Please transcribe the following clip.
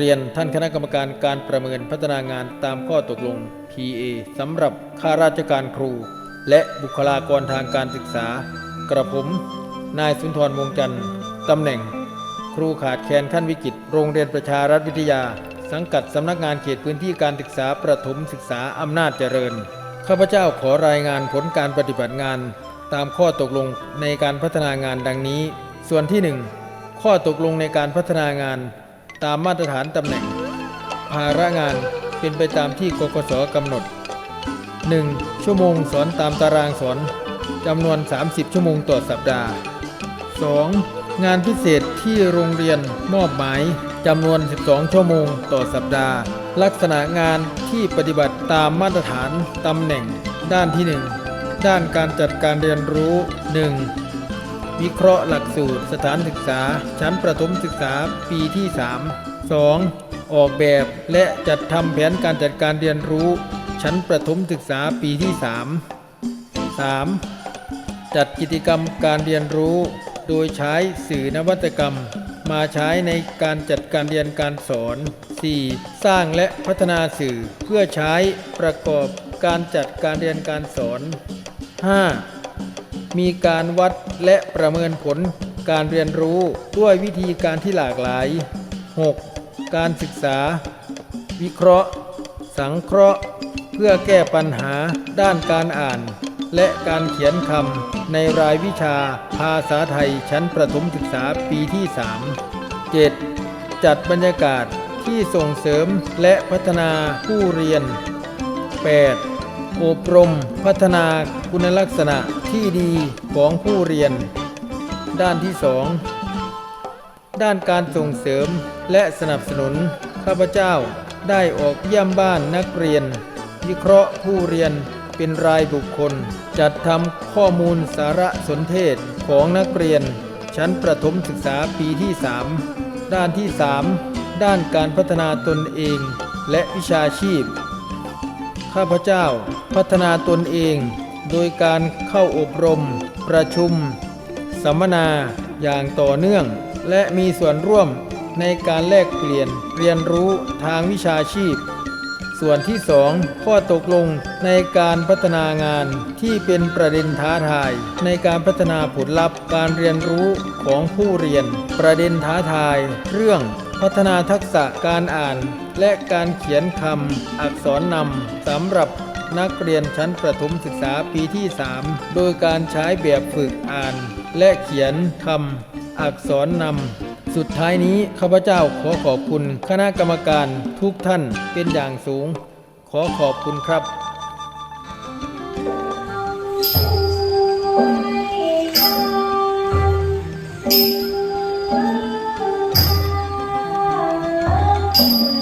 เรียนท่านคณะกรรมการการประเมินพัฒนางานตามข้อตกลง PA สำหรับข้าราชการครู และบุคลากรทางการศึกษา กระผม นายสุนทรวงจันทร์ตำแหน่ง ครูขาดแคลนขั้นวิกฤตโรงเรียนประชารัฐวิทยา สังกัดสำนักงานเขตพื้นที่การศึกษาประถมศึกษาอำนาจเจริญ ข้าพเจ้าขอรายงานผลการปฏิบัติงาน ตามข้อตกลงในการพัฒนางานดังนี้ ส่วนที่ 1 ข้อตกลงในการพัฒนางาน ตามมาตรฐานตำแหน่ง ภาระงานเป็นไปตามที่กกสกำหนด 1. ชั่วโมงสอนตามตารางสอนจำนวน 30 ชั่วโมงต่อสัปดาห์ 2. งานพิเศษที่โรงเรียนมอบหมายจำนวน 12 ชั่วโมงต่อสัปดาห์ ลักษณะงานที่ปฏิบัติตามมาตรฐานตำแหน่ง ด้านที่ 1 ด้านการจัดการเรียนรู้ 1. วิเคราะห์หลักสูตร สถานศึกษา ชั้นประถมศึกษาปีที่ 3 2. ออกแบบและจัดทำแผนการจัดการเรียนรู้ ชั้นประถมศึกษาปีที่ 3 3. จัดกิจกรรมการเรียนรู้ โดยใช้สื่อนวัตกรรม มาใช้ในการจัดการเรียนการสอน 4. สร้างและพัฒนาสื่อเพื่อใช้ประกอบการจัดการเรียนการสอน 5. มีการวัดและประเมินผลการเรียนรู้ด้วยวิธีการที่หลากหลาย 6. การศึกษา วิเคราะห์ สังเคราะห์ เพื่อแก้ปัญหาด้านการอ่าน และการเขียนคำในรายวิชาภาษาไทยชั้นประถมศึกษาปีที่ 3 7. จัดบรรยากาศที่ส่งเสริมและพัฒนาผู้เรียน 8. อบรมพัฒนาคุณลักษณะที่ดีของผู้เรียน ด้านที่2ด้านการส่งเสริมและสนับสนุน ข้าพเจ้าได้ออกเยี่ยมบ้านนักเรียน วิเคราะห์ผู้เรียนเป็นรายบุคคล จัดทำข้อมูลสารสนเทศของนักเรียน ชั้นประถมศึกษาปีที่ 3 ด้านที่ 3 ด้านการพัฒนาตนเองและวิชาชีพ ข้าพเจ้าพัฒนาตนเอง โดยการเข้าอบรม ประชุม สัมมนาอย่างต่อเนื่อง และมีส่วนร่วมในการแลกเปลี่ยนเรียนรู้ทางวิชาชีพ ส่วนที่ 2 ข้อตกลงในการพัฒนางานที่เป็นประเด็นท้าทาย ในการพัฒนาผลลัพธ์การเรียนรู้ของผู้เรียน ประเด็นท้าทาย เรื่องพัฒนาทักษะการอ่าน และการเขียนคำอักษรนำสำหรับ นักเรียนชั้นประถมศึกษาปีที่ 3 โดยการใช้แบบฝึกอ่าน และเขียนคำอักษรนำ สุดท้ายนี้ข้าพเจ้าขอขอบคุณคณะกรรมการทุกท่านเป็นอย่างสูง ขอขอบคุณครับ Thank